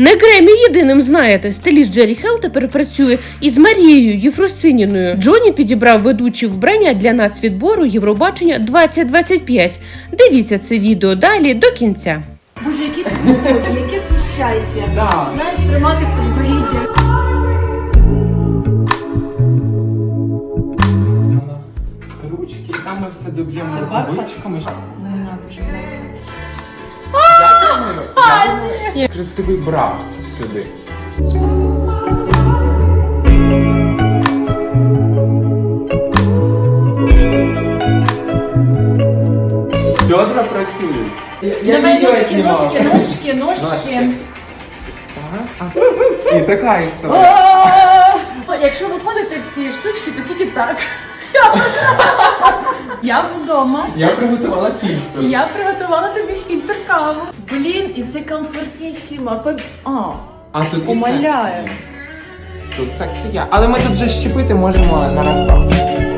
Не Гремі єдиним знаєте, стиліст Джері Хелл тепер працює із Марією Єфросиніною. Джоні підібрав ведучі вбрання для нас відбору Євробачення 2025. Дивіться це відео далі до кінця. Боже, який ти високий, яке це щастя. Да. Знаєш, тримати підборіддя. Ручки, там ми все доб'ємо Це рукавичками. Не красивий бра сюди. Бедра працюють. Я, Давай ножки, ножки, ножки, ножки. Ага. А, І така історія. Якщо виходите в ці штучки, то тільки так. Я вдома. Я приготувала фільтр. Я приготувала тобі фільтр каву. Блін, і це комфортісіма. А, А тут і умоляю. сексі. Тут сексі я. Але ми тут вже щепити можемо на розбав.